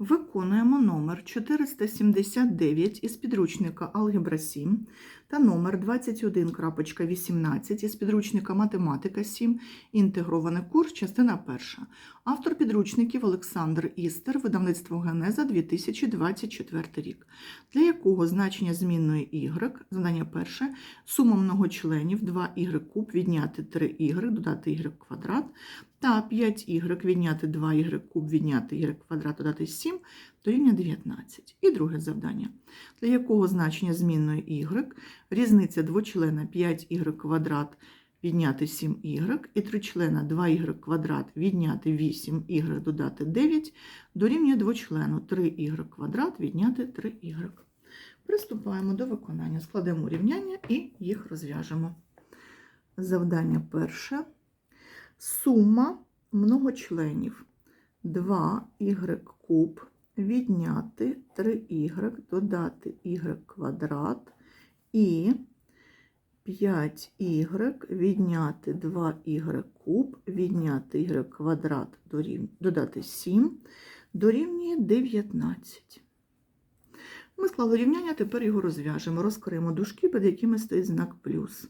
Виконуємо номер 479 із підручника Алгебра 7 та номер 21.18 із підручника Математика 7. Інтегрований курс, частина перша. Автор підручників Олександр Істер, видавництво Генеза 2024 рік. Для якого значення змінної y, задання перше, сума многочленів 2y куб відняти 3y, додати y квадрат, та 5y відняти 2y куб відняти y квадрат додати 7 дорівнює 19. І друге завдання. Для якого значення змінної y різниця двочлена 5y квадрат відняти 7y і тричлена 2y квадрат відняти 8y додати 9 дорівнює двочлену 3y квадрат відняти 3y. Приступаємо до виконання. Складемо рівняння і їх розв'яжемо. Завдання перше. Сума многочленів 2y куб відняти 3y, додати y квадрат і 5y відняти 2y куб, відняти y квадрат, додати 7, дорівнює 19. Ми склали рівняння, тепер його розв'яжемо. Розкриємо дужки, під якими стоїть знак плюс.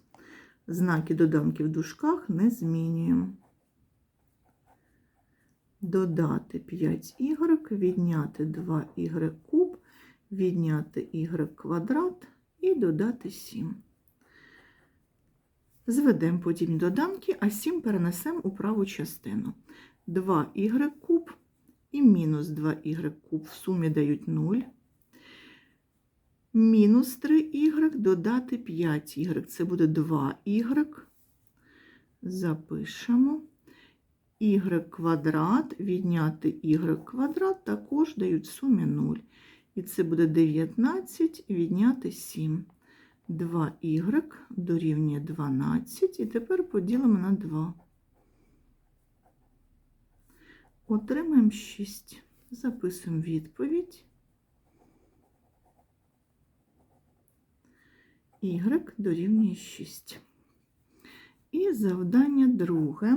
Знаки доданки в дужках не змінюємо. Додати 5y, відняти 2y куб, відняти y квадрат і додати 7. Зведемо подібні доданки, а 7 перенесемо у праву частину. 2y куб і мінус 2y куб в сумі дають 0. Мінус 3y додати 5y. Це буде 2y. Запишемо. Y квадрат відняти y квадрат також дають в сумі 0. І це буде 19 відняти 7. 2y дорівнює 12. І тепер поділимо на 2. Отримаємо 6. Записуємо відповідь. y дорівнює 6. І завдання друге.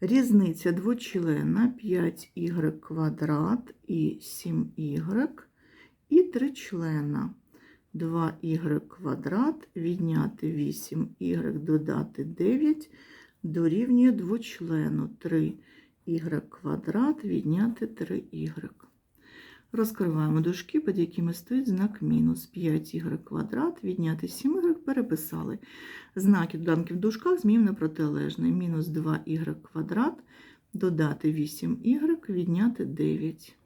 Різниця двочлена 5y квадрат і 7y і тричлена 2y квадрат відняти 8y додати 9 дорівнює двочлену 3y квадрат відняти 3y. Розкриваємо дужки, під якими стоїть знак мінус 5y квадрат, відняти 7y, переписали. Знаки доданки в дужках змінив на протилежний. Мінус 2y квадрат, додати 8y, відняти 9.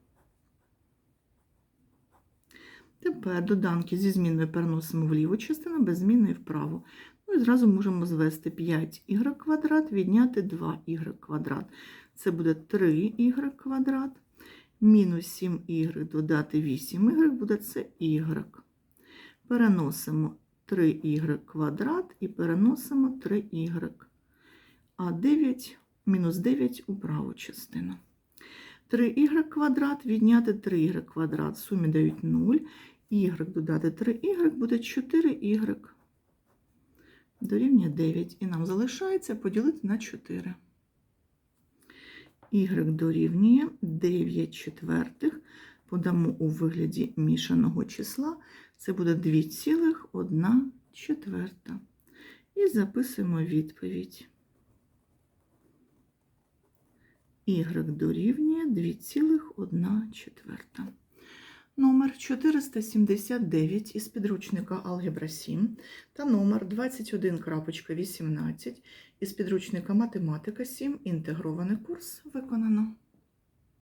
Тепер доданки зі зміною переносимо в ліву частину, без зміни вправо. Ну і зразу можемо звести 5y квадрат, відняти 2y квадрат. Це буде 3y квадрат мінус 7y додати 8y буде це y. Переносимо 3y квадрат і переносимо 3y. А 9 мінус 9 у праву частину. 3y квадрат відняти 3y квадрат. В сумі дають 0. y додати 3y буде 4y. Дорівнює 9. І нам залишається поділити на 4 y дорівнює 9 четвертих, подамо у вигляді мішаного числа, це буде 2,1 четверта. І записуємо відповідь. y дорівнює 2,1 четверта. Номер 479 із підручника Алгебра 7 та номер 21.18 із підручника Математика 7. Інтегрований курс виконано.